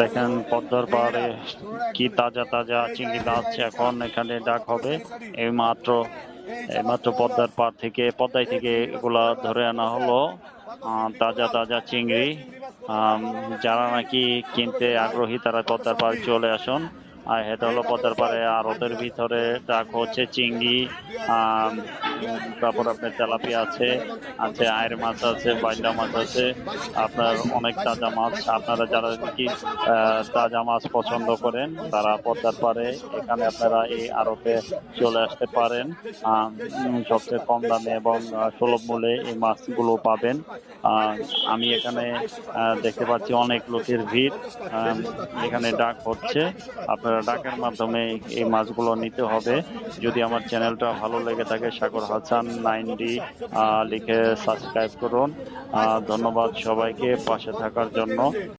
দেখেন পদ্মার পাহাড়ে কি তাজা তাজা চিংড়ি মাছ এখন এখানে ডাক হবে। এই মাত্র এই মাত্র পদ্মার পাড় থেকে, পদ্মায় থেকে এগুলা ধরে আনা হলো। তাজা তাজা চিংড়ি। যারা নাকি কিনতে আগ্রহী তারা পদ্মার পাড়ে চলে আসুন। আর এটা হলো পদ্মার পাড়ে আর ওদের ভিতরে ডাক হচ্ছে চিংড়ি তারপর আপনার তেলাপিয়া আছে আছে আয়ের মাছ আছে বাইলা মাছ আছে, আপনার অনেক তাজা মাছ। আপনারা যারা কি তাজা মাছ পছন্দ করেন, তারা পদ্মার পারে এখানে আপনারা এই আড়তে চলে আসতে পারেন। সবচেয়ে কম দামে এবং সুলভ মূল্যে এই মাছগুলো পাবেন। আমি এখানে দেখতে পাচ্ছি অনেক লোকের ভিড়। এখানে ডাক হচ্ছে। আপনারা ডাকের মাধ্যমে এই মাছগুলো নিতে হবে। যদি আমার চ্যানেলটা ভালো লেগে থাকে, সাগর হাসান নাইন ডি লিখে সাবস্ক্রাইব করুন। ধন্যবাদ সবাইকে পাশে থাকার জন্য।